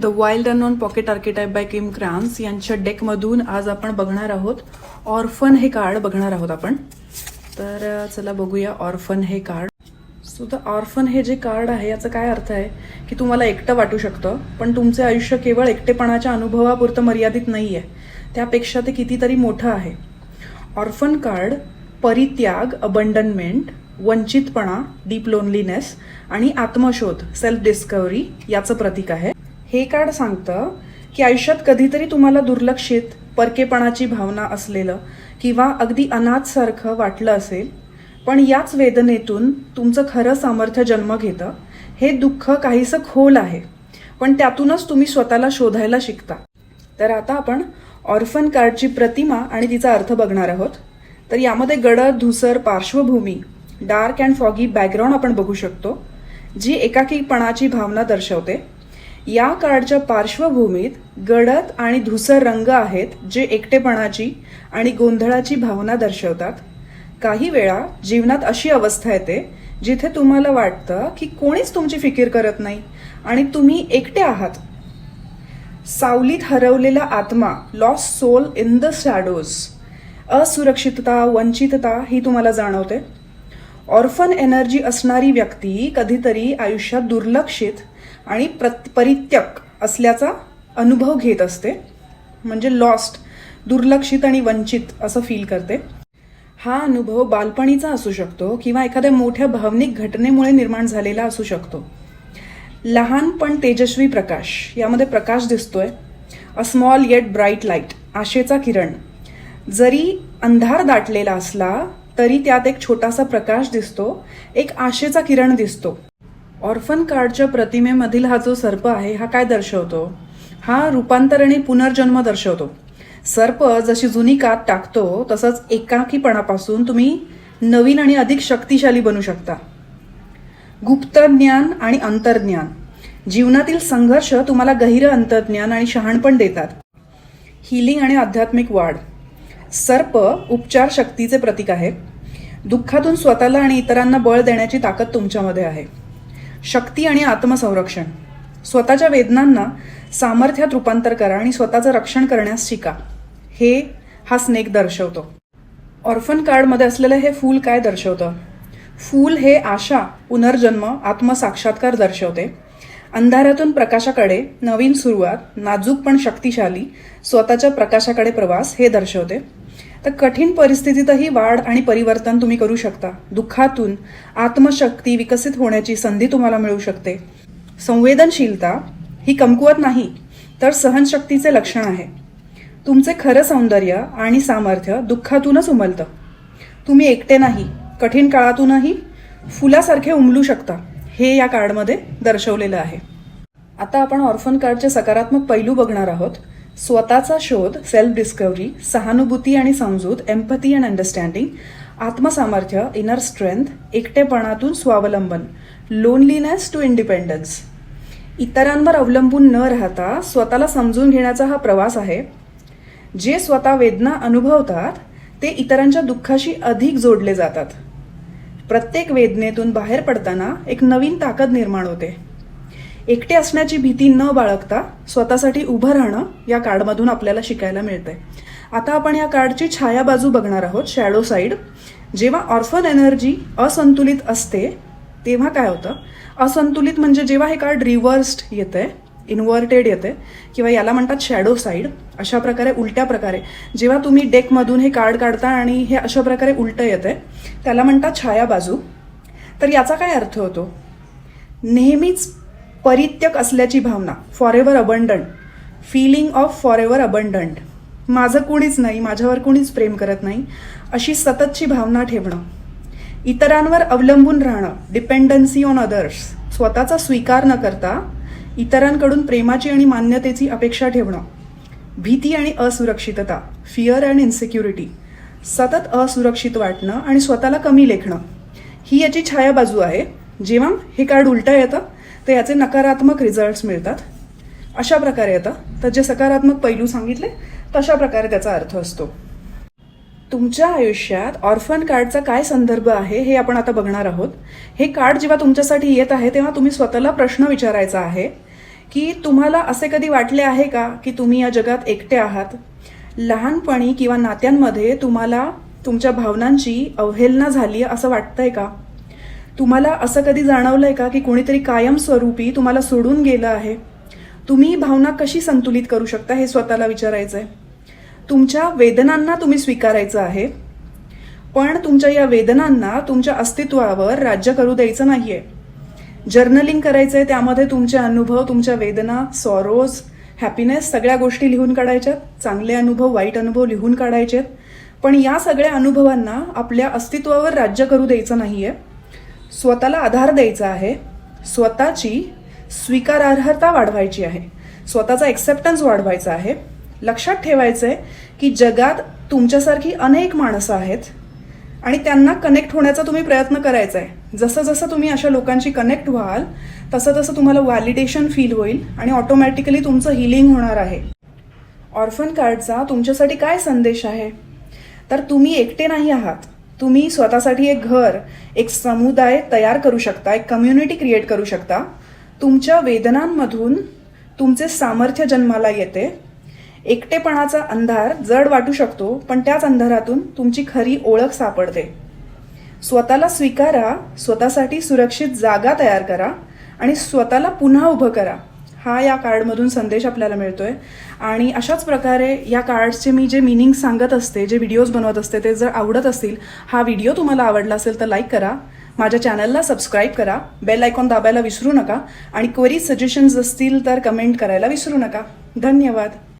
The wild unknown pocket archetype by Kim Krans यांच्या डेकमधून आज आपण बघणार आहोत. ऑर्फन हे कार्ड बघणार आहोत आपण. तर चला बघूया ऑर्फन हे कार्ड सो द ऑर्फन हे जे कार्ड आहे याचा काय अर्थ आहे? की तुम्हाला एकटं वाटू शकतं पण तुमचे आयुष्य केवळ एकटेपणाच्या अनुभवापुरतं मर्यादित नाही आहे त्यापेक्षा ते कितीतरी मोठं आहे. ऑर्फन कार्ड परित्याग अबंडनमेंट वंचितपणा डीप लोनलीनेस आणि आत्मशोध सेल्फ डिस्कवरी याचं प्रतीक आहे. हे कार्ड सांगतं की आयुष्यात कधीतरी तुम्हाला दुर्लक्षित परकेपणाची भावना असलेलं किंवा अगदी अनाथसारखं वाटलं असेल पण याच वेदनेतून तुमचं खरं सामर्थ्य जन्म घेतं हे दुःख काहीसं खोल आहे पण त्यातूनच तुम्ही स्वतःला शोधायला शिकता. तर आता आपण ऑर्फन कार्डची प्रतिमा आणि तिचा अर्थ बघणार आहोत. तर यामध्ये गडद धुसर पार्श्वभूमी डार्क अँड फॉगी बॅकग्राऊंड आपण बघू शकतो जी एकाकीपणाची भावना दर्शवते. या कार्डच्या पार्श्वभूमीत गडद आणि धुसर रंग आहेत जे एकटेपणाची आणि गोंधळाची भावना दर्शवतात. काही वेळा जीवनात अशी अवस्था येते जिथे तुम्हाला वाटतं की कोणीच तुमची फिकीर करत नाही आणि तुम्ही एकटे आहात. सावलीत हरवलेला आत्मा lost soul in the shadows असुरक्षितता वंचितता ही तुम्हाला जाणवते. ऑर्फन एनर्जी असणारी व्यक्ती कधीतरी आयुष्यात दुर्लक्षित आणि प्रत परित्यक असल्याचा अनुभव घेत असते. म्हणजे लॉस्ट दुर्लक्षित आणि वंचित असं फील करते. हा अनुभव बालपणीचा असू शकतो किंवा एखाद्या मोठ्या भावनिक घटनेमुळे निर्माण झालेला असू शकतो. लहान पण तेजस्वी प्रकाश यामध्ये प्रकाश दिसतोय. A small yet bright light आशेचा किरण. जरी अंधार दाटलेला असला तरी त्यात एक छोटासा प्रकाश दिसतो एक आशेचा किरण दिसतो. ऑर्फन कार्डच्या प्रतिमेमधील हा जो सर्प आहे हा काय दर्शवतो? हा रूपांतर आणि पुनर्जन्म दर्शवतो. सर्प जशी जुनी कात टाकतो तसंच एकाकीपणापासून तुम्ही नवीन आणि अधिक शक्तिशाली बनू शकता. गुप्त ज्ञान आणि अंतर्ज्ञान. जीवनातील संघर्ष तुम्हाला गहिरं अंतर्ज्ञान आणि शहाणपण देतात. हिलिंग आणि आध्यात्मिक वाढ. सर्प उपचार शक्तीचे प्रतीक आहे. दुःखातून स्वतःला आणि इतरांना बळ देण्याची ताकद तुमच्यामध्ये आहे. शक्ती आणि आत्मसंरक्षण. स्वतःच्या वेदनांना सामर्थ्यात रूपांतर करा आणि स्वतःचं रक्षण करण्यास शिका. हे हा स्नेक दर्शवतो. ऑर्फन कार्डमध्ये असलेलं हे फूल काय दर्शवतं? फूल हे आशा पुनर्जन्म आत्मसाक्षात्कार दर्शवते. अंधारातून प्रकाशाकडे नवीन सुरुवात नाजूक पण शक्तिशाली स्वतःच्या प्रकाशाकडे प्रवास हे दर्शवते. तर कठीण परिस्थितीतही वाढ आणि परिवर्तन तुम्ही करू शकता. दुःखातून आत्मशक्ती विकसित होण्याची संधी तुम्हाला मिळू शकते. संवेदनशीलता ही कमकुवत नाही तर सहनशक्तीचे लक्षण आहे. तुमचे खरं सौंदर्य आणि सामर्थ्य दुःखातूनच उमलतं. तुम्ही एकटे नाही कठीण काळातूनही फुलासारखे उमलू शकता हे या कार्डमध्ये दर्शवलेलं आहे. आता आपण ऑर्फन कार्डचे सकारात्मक पैलू बघणार आहोत. स्वतःचा शोध सेल्फ डिस्कवरी सहानुभूती आणि समजूत एम्पथी अँड अंडरस्टँडिंग आत्मसामर्थ्य इनर स्ट्रेंथ एकटेपणातून स्वावलंबन लोनलीनेस टू इंडिपेंडन्स इतरांवर अवलंबून न राहता स्वतःला समजून घेण्याचा हा प्रवास आहे. जे स्वतः वेदना अनुभवतात ते इतरांच्या दुःखाशी अधिक जोडले जातात. प्रत्येक वेदनेतून बाहेर पडताना एक नवीन ताकद निर्माण होते. एकटे असण्याची भीती न बाळगता स्वतःसाठी उभं राहणं या कार्डमधून आपल्याला शिकायला मिळतंय. आता आपण या कार्डची छाया बाजू बघणार आहोत शॅडो साईड जेव्हा ऑर्फन एनर्जी असंतुलित असते तेव्हा काय होतं? असंतुलित म्हणजे जेव्हा हे कार्ड रिव्हर्स्ड येतंय इन्व्हर्टेड येते किंवा याला म्हणतात शॅडो साईड अशा प्रकारे उलट्या प्रकारे. जेव्हा तुम्ही डेकमधून हे कार्ड काढता आणि हे अशा प्रकारे उलटं येते त्याला म्हणतात छाया बाजू. तर याचा काय अर्थ होतो? नेहमीच परित्यक असल्याची भावना forever abandoned feeling of forever abandoned माझं कोणीच नाही माझ्यावर कोणीच प्रेम करत नाही अशी सततची भावना ठेवणं. इतरांवर अवलंबून राहणं डिपेंडन्सी ऑन अदर्स स्वतःचा स्वीकार न करता इतरांकडून प्रेमाची आणि मान्यतेची अपेक्षा ठेवणं. भीती आणि असुरक्षितता फिअर अँड इन्सिक्युरिटी सतत असुरक्षित वाटणं आणि स्वतःला कमी लेखणं. ही याची छायाबाजू आहे. जेव्हा हे कार्ड उलटं येतं तर याचे नकारात्मक रिझल्ट्स मिळतात. अशा प्रकारे येतं तर जे सकारात्मक पैलू सांगितले तशा प्रकारे त्याचा अर्थ असतो. तुमच्या आयुष्यात ऑर्फन कार्डचा काय संदर्भ आहे हे आपण आता बघणार आहोत. हे कार्ड जेव्हा तुमच्यासाठी येत आहे तेव्हा तुम्ही स्वतःला प्रश्न विचारायचा आहे की तुम्हाला असे कधी वाटले आहे का की तुम्ही या जगात एकटे आहात? लहानपणी किंवा नात्यांमध्ये तुम्हाला तुमच्या भावनांची अवहेलना झाली आहे असं वाटतंय का? तुम्हाला असं कधी जाणवलंय का की कोणीतरी कायमस्वरूपी तुम्हाला सोडून गेलं आहे? तुम्ही भावना कशी संतुलित करू शकता हे स्वतःला विचारायचं आहे तुमच्या वेदनांना तुम्ही स्वीकारायचं आहे. पण तुमच्या या वेदनांना तुमच्या अस्तित्वावर राज्य करू द्यायचं नाहीये. जर्नलिंग करायचं आहे त्यामध्ये तुमचे अनुभव तुमच्या वेदना सॉरोज हॅपीनेस सगळ्या गोष्टी लिहून काढायच्यात. चांगले अनुभव वाईट अनुभव लिहून काढायचेत. पण या सगळ्या अनुभवांना आपल्या अस्तित्वावर राज्य करू द्यायचं नाहीये. स्वतःला आधार द्यायचा आहे स्वतःची स्वीकारार्हता वाढवायची आहे स्वतःचा एक्सेप्टन्स वाढवायचा आहे. लक्षात ठेवायचं आहे की जगात तुमच्यासारखी अनेक माणसं आहेत आणि त्यांना कनेक्ट होण्याचा तुम्ही प्रयत्न करायचा आहे जसं जसं तुम्ही अशा लोकांशी कनेक्ट व्हाल तसं तसं तुम्हाला व्हॅलिडेशन फील होईल आणि ऑटोमॅटिकली तुमचं हिलिंग होणार आहे. ऑर्फन कार्डचा तुमच्यासाठी काय संदेश आहे? तर तुम्ही एकटे नाही आहात. तुम्ही स्वतःसाठी एक घर एक समुदाय तयार करू शकता एक कम्युनिटी क्रिएट करू शकता. तुमच्या वेदनांमधून तुमचे सामर्थ्य जन्माला येते. एकटेपणाचा अंधार जड वाटू शकतो पण त्याच अंधारातून तुमची खरी ओळख सापडते. स्वतःला स्वीकारा स्वतःसाठी सुरक्षित जागा तयार करा आणि स्वतःला पुन्हा उभं करा. हा या कार्डमधून संदेश आपल्याला मिळतोय. आणि अशाच प्रकारे या कार्ड्सचे मी जे मिनिंग सांगत असते जे व्हिडिओज बनवत असते ते जर आवडत असतील हा व्हिडिओ तुम्हाला आवडला असेल तर लाईक करा. माझ्या चॅनलला सबस्क्राईब करा. बेल आयकॉन दाबायला विसरू नका. आणि क्वेरी सजेशन्स असतील तर कमेंट करायला विसरू नका. धन्यवाद.